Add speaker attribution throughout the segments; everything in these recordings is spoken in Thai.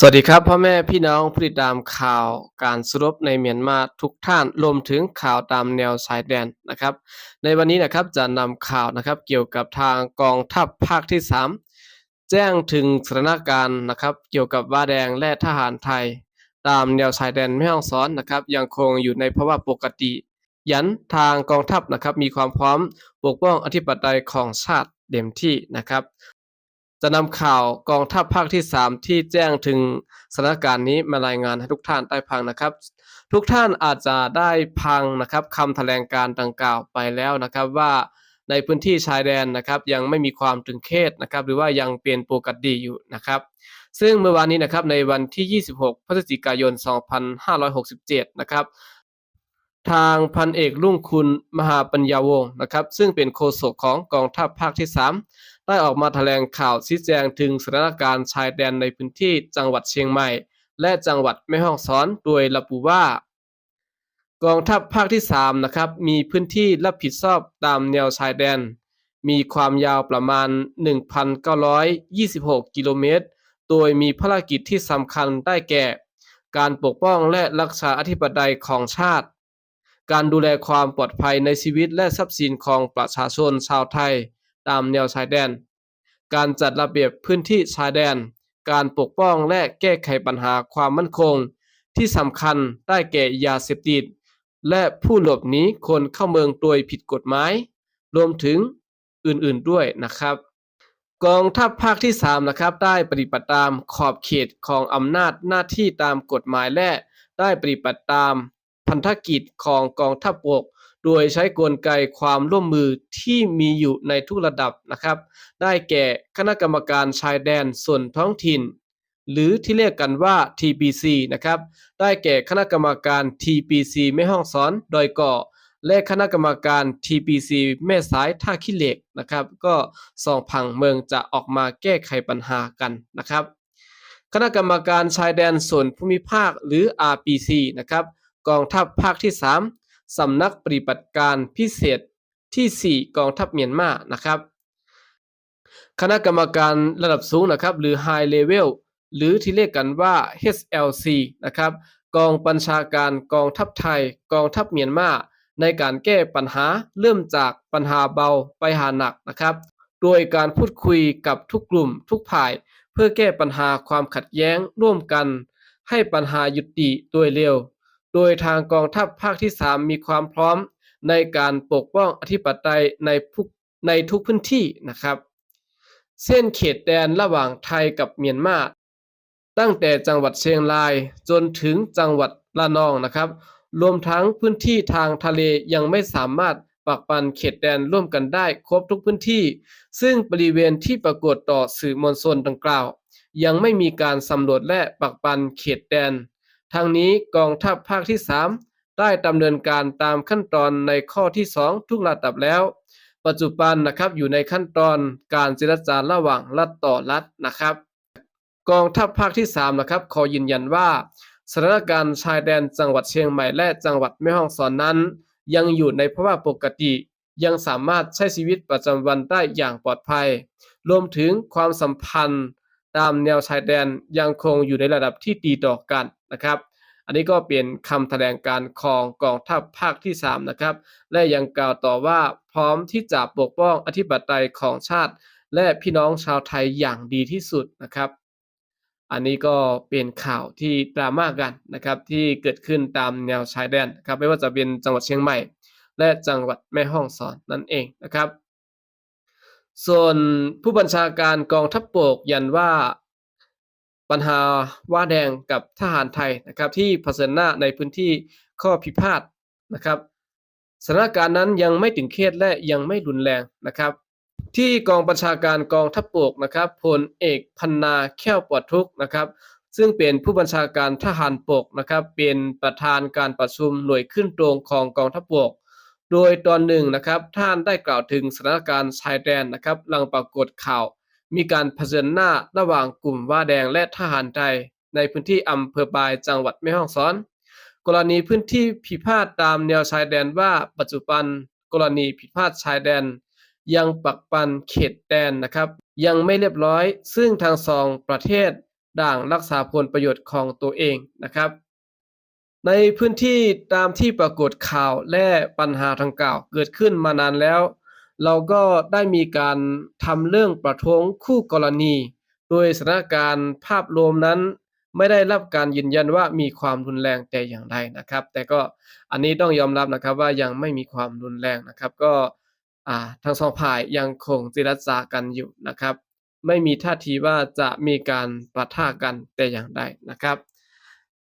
Speaker 1: สวัสดีครับพ่อแม่พี่น้องผู้ติดตามข่าวการสรบในเมียนมาทุกท่านรวมถึงข่าวตามแนวชายแดนนะครับ ในวันนี้นะครับจะนำข่าวนะครับเกี่ยวกับทางกองทัพภาคที่ 3 แจ้งถึงสถานการณ์นะครับ เกี่ยวกับว่าแดงและทหารไทย ตามแนวชายแดนแม่ฮ่องสอนนะครับ ยังคงอยู่ในภาวะปกติ ยันทางกองทัพนะครับมีความพร้อมปกป้องอธิปไตยของชาติเต็มที่นะครับ จะนำข่าวกองทัพภาคที่ 3 ที่แจ้งถึงสถานการณ์นี้มารายงานให้ทุกท่านได้พังนะครับ ทุกท่านอาจจะได้พังนะครับคำแถลงการดังกล่าวไปแล้วนะครับว่าในพื้นที่ชายแดนนะครับยังไม่มีความตึงเครียดนะครับหรือว่ายังเป็นปกติอยู่นะครับซึ่งเมื่อวานนี้นะครับในวันที่ 26 พฤศจิกายน 2567 นะครับ ทางพันเอกรุ่งคุณมหาปัญญาวงศ์นะครับ ซึ่งเป็นโฆษกของกองทัพภาคที่ 3 ได้ออกมาแถลงข่าวชี้แจงถึงสถานการณ์ชายแดนในพื้นที่จังหวัดเชียงใหม่ และจังหวัดแม่ฮ่องสอนโดยระบุว่ากองทัพภาคที่ 3 นะครับ มีพื้นที่รับผิดชอบตามแนวชายแดน มีความยาวประมาณ 1,926 กิโลเมตร โดยมีภารกิจที่สำคัญได้แก่ การปกป้องและรักษาอธิปไตยของชาติ การดูแลความปลอดภัยในชีวิตและทรัพย์สินของประชาชนชาวไทย ตามแนวชายแดน การจัดระเบียบพื้นที่ชายแดน การปกป้องและแก้ไขปัญหาความมั่นคง ที่สำคัญได้แก่ยาเสพติด และผู้หลบหนีคนเข้าเมืองโดยผิดกฎหมาย รวมถึงอื่นๆด้วยนะครับ กองทัพภาคที่3นะครับได้ปฏิบัติตามขอบเขตของอำนาจหน้าที่ตามกฎหมายและได้ปฏิบัติตาม พันธกิจของกองทัพบก โดยใช้กลไกความร่วมมือที่มีอยู่ในทุกระดับนะครับ ได้แก่คณะกรรมการชายแดนส่วนท้องถิ่น หรือที่เรียกกันว่า TPC นะครับ ได้แก่คณะกรรมการ TPC แม่ห้องสอนดอยก่อและคณะกรรมการ TPC แม่สายท่าขี้เหล็กนะครับ ก็สองพังเมืองจะออกมาแก้ไขปัญหากันนะครับ คณะกรรมการชายแดนส่วนภูมิภาคหรือ RPC นะครับ กองทัพภาคที่ 3 สำนักปฏิบัติการพิเศษที่ 4 กองทัพเมียนมานะครับ คณะกรรมการระดับสูงนะครับ หรือ High Level หรือที่เรียกกันว่า HLC นะครับ กองบัญชาการกองทัพไทย กองทัพเมียนมาในการแก้ปัญหาเริ่มจากปัญหาเบาไปหาหนักนะครับ โดยการพูดคุยกับทุกกลุ่มทุกฝ่าย เพื่อแก้ปัญหาความขัดแย้งร่วมกัน ให้ปัญหายุติโดยเร็ว โดยทางกองทัพภาคที่ 3 มีความพร้อมในการปกป้องอธิปไตยในทุกในทุกพื้นที่นะครับ เส้นเขตแดนระหว่างไทยกับเมียนมาตั้งแต่จังหวัดเชียงรายจนถึงจังหวัดระนองนะครับ รวมทั้งพื้นที่ทางทะเลยังไม่สามารถปักปันเขตแดนร่วมกันได้ครบทุกพื้นที่ ซึ่งบริเวณที่ปรากฏต่อสื่อมวลชนดังกล่าว ยังไม่มีการสำรวจและปักปันเขตแดน ทางนี้กองทัพภาคที่ 3 ได้ดำเนินการตามขั้นตอนในข้อที่ 2 ทุกระดับแล้ว ปัจจุบันนะครับอยู่ในขั้นตอนการเจรจาระหว่างรัฐต่อรัฐนะครับ กองทัพภาคที่3นะครับขอยืนยันว่าสถานการณ์ชายแดนจังหวัดเชียงใหม่และจังหวัดแม่ฮ่องสอนนั้น ยังอยู่ในภาวะปกติ ยังสามารถใช้ชีวิตประจำวันได้อย่างปลอดภัย รวมถึงความสัมพันธ์ ตามแนวชายแดนยังคงอยู่ในระดับที่ดีต่อกัน นะครับ อันนี้ก็เป็นคำแถลงการของกองทัพภาคที่ 3 นะครับ และยังกล่าวต่อว่าพร้อมที่จะปกป้องอธิปไตยของชาติ และพี่น้องชาวไทยอย่างดีที่สุดนะครับ อันนี้ก็เป็นข่าวที่ดราม่ากันนะครับที่เกิดขึ้นตามแนวชายแดนนครับไม่ว่าจะเป็นจังหวัดเชียงใหม่ และจังหวัดแม่ฮ่องสอนนั่นเองนะครับส่วนผู้บัญชาการกองทัพบกยันว่า ปัญหาว่าแดงกับทหารไทยนะครับที่เผชิญหน้าในพื้นที่ข้อพิพาทนะครับสถานการณ์นั้นยังไม่ถึงเครียดและยังไม่รุนแรงนะครับ ที่กองบัญชาการกองทัพบกนะครับพลเอกพันนาแค้วปลอดทุกนะครับ ซึ่งเป็นผู้บัญชาการทหารบกนะครับ เป็นประธานการประชุมหน่วยขึ้นตรงของกองทัพบกโดยตอนหนึ่งนะครับท่านได้กล่าวถึงสถานการณ์ชายแดนนะครับหลังปรากฏข่าว มีการเผชิญหน้าระหว่างกลุ่มว่าแดงและทหารไทยในพื้นที่อำเภอปายจังหวัดแม่ฮ่องสอน กรณีพื้นที่พิพาทตามแนวชายแดนว่าปัจจุบัน กรณีพิพาทชายแดน ยังปักปันเขตแดนนะครับ ยังไม่เรียบร้อย ซึ่งทางสองประเทศด่างรักษาผลประโยชน์ของตัวเองนะครับ ในพื้นที่ตามที่ปรากฏข่าวและปัญหาดังกล่าวเกิดขึ้นมานานแล้ว เราก็ได้มีการทำเรื่องประท้วงคู่กรณี โดยสถานการณ์ภาพรวมนั้นไม่ได้รับการยืนยันว่ามีความรุนแรงแต่อย่างใดนะครับ แต่ก็อันนี้ต้องยอมรับนะครับว่ายังไม่มีความรุนแรงนะครับ ก็อ่าทั้งสองฝ่ายยังคงเจรจากันอยู่นะครับ ไม่มีท่าทีว่าจะมีการปะทะกันแต่อย่างใดนะครับ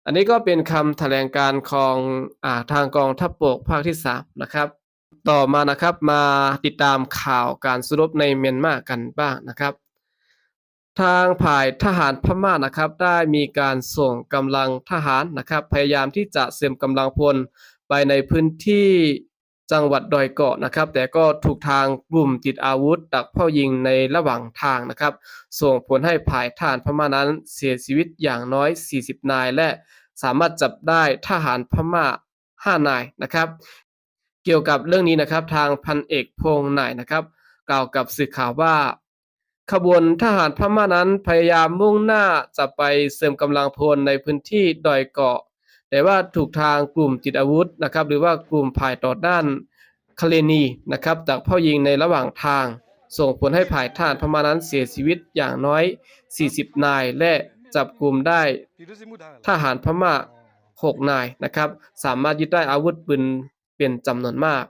Speaker 1: อันนี้ก็เป็นคำแถลงการของอทางกองทัพบกภาคที่3นะครับ ต่อมานะครับมาติดตามข่าวการสู้รบในเมียนมากันบ้างนะครับ ทางฝ่ายทหารพม่านะครับได้มีการส่งกำลังทหารนะครับ พยายามที่จะเสริมกำลังพลไปในพื้นที่จังหวัดดอยเกาะนะครับ แต่ก็ถูกทางกลุ่มติดอาวุธดักเป้ายิงในระหว่างทางนะครับ ส่งผลให้ฝ่ายทหารพม่านั้นเสียชีวิตอย่างน้อย 40 นาย และสามารถจับได้ทหารพม่า 5 นายนะครับ เกี่ยวกับเรื่องนี้นะครับ ทางพันเอกพงษ์นายนะครับ กล่าวกับสื่อข่าวว่า ขบวนทหารพม่านั้นพยายามมุ่งหน้าจะไปเสริมกำลังพลในพื้นที่ดอยเกาะ แต่ว่าถูกทางกลุ่มติดอาวุธนะครับ หรือว่ากลุ่มฝ่ายต่อด้านคาเลนีนะครับดักเป้ายิงในระหว่างทาง ส่งผลให้ฝ่ายทหารพม่านั้นเสียชีวิตอย่างน้อย 40 นายและจับกลุ่มได้ทหารพม่า 6 นายนะครับ สามารถยึดได้อาวุธปืน เป็นจำนวนมาก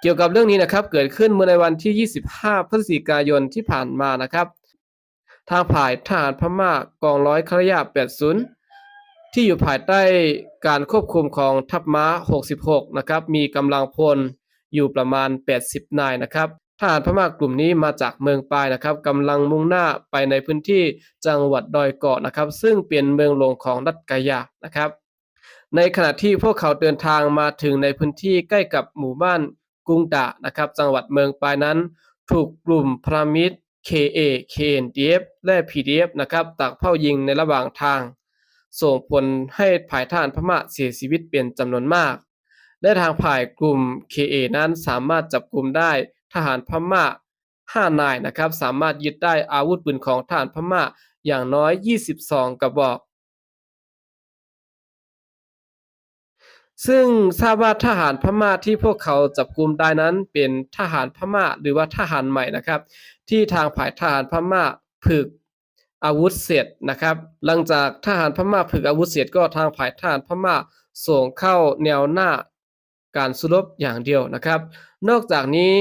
Speaker 1: เกี่ยวกับเรื่องนี้นะครับเกิดขึ้นเมื่อในวันที่ 25 พฤศจิกายนที่ผ่านมานะครับทางฝ่ายทหารพม่ากองร้อยคารยา80 ที่อยู่ภายใต้การควบคุมของทัพม้า 66 นะครับ มีกำลังพลอยู่ประมาณ 80 นายนะครับทหารพม่ากลุ่มนี้มาจากเมืองปายนะครับกำลังมุ่งหน้าไปในพื้นที่จังหวัดดอยเกาะนะครับ ซึ่งเป็นเมืองหลวงของรัฐกายานะครับ ในขณะที่พวกเขาเดินทางมาถึงในพื้นที่ใกล้กับหมู่บ้านกรุงดะนะครับจังหวัดเมืองปายนั้น ถูกกลุ่มพรามิตร KA KNDF และ PDF นะครับตักเป้ายิงในระหว่างทาง ส่งผลให้ฝ่ายทหารพม่าเสียชีวิตเป็นจำนวนมาก และทางฝ่ายกลุ่ม KA นั้นสามารถจับกลุ่มได้ทหารพม่า5นายนะครับสามารถยึดได้อาวุธปืนของทหารพม่าอย่างน้อย 22 กระบอก ซึ่งทราบว่าทหารพม่าที่พวกเขาจับกลุ่มได้นั้นเป็นทหารพม่าหรือว่าทหารใหม่นะครับ ที่ทางฝ่ายทหารพม่าฝึกอาวุธเสร็จนะครับ หลังจากทหารพม่าฝึกอาวุธเสร็จก็ทางฝ่ายทหารพม่าส่งเข้าแนวหน้าการสู้รบอย่างเดียวนะครับ นอกจากนี้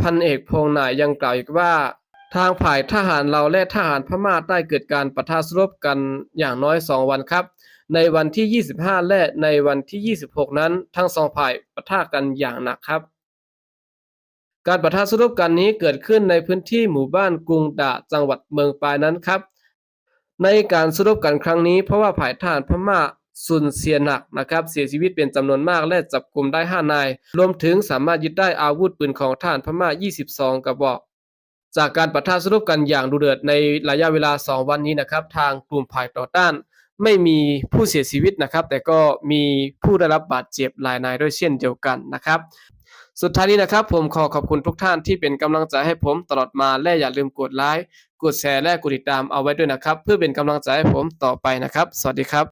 Speaker 1: พันเอกพงษ์นายยังกล่าวอีกว่า ทางฝ่ายทหารเราและทหารพม่าได้เกิดการปะทะสู้รบกันอย่างน้อย 2 วันครับ ในวันที่ 25 และในวันที่ 26 นั้น ทั้งสองฝ่ายปะทะกันอย่างหนักครับ การปะทะสู้รบกันนี้เกิดขึ้นในพื้นที่หมู่บ้านกรุงดะจังหวัดเมืองปายนั้นครับ ในการสู้รบกันครั้งนี้เพราะว่าฝ่ายทหารพม่าสูญเสียหนักนะครับ เสียชีวิตเป็นจำนวนมากและจับกลุ่มได้ 5 นาย รวมถึงสามารถยึดได้อาวุธปืนของทหารพม่า 22 กระบอก จากการปะทะสู้รบกันอย่างดุเดือดในระยะเวลา 2 วันนี้นะครับ ทางกลุ่มฝ่ายต่อต้าน ไม่มีผู้เสียชีวิตนะครับ แต่ก็มีผู้ได้รับบาดเจ็บหลายนายด้วยเช่นเดียวกันนะครับ สุดท้ายนี้นะครับ ผมขอขอบคุณทุกท่านที่เป็นกำลังใจให้ผมตลอดมาและอย่าลืมกดไลค์กดแชร์และกดติดตามเอาไว้ด้วยนะครับ เพื่อเป็นกำลังใจให้ผมต่อไปนะครับ สวัสดีครับ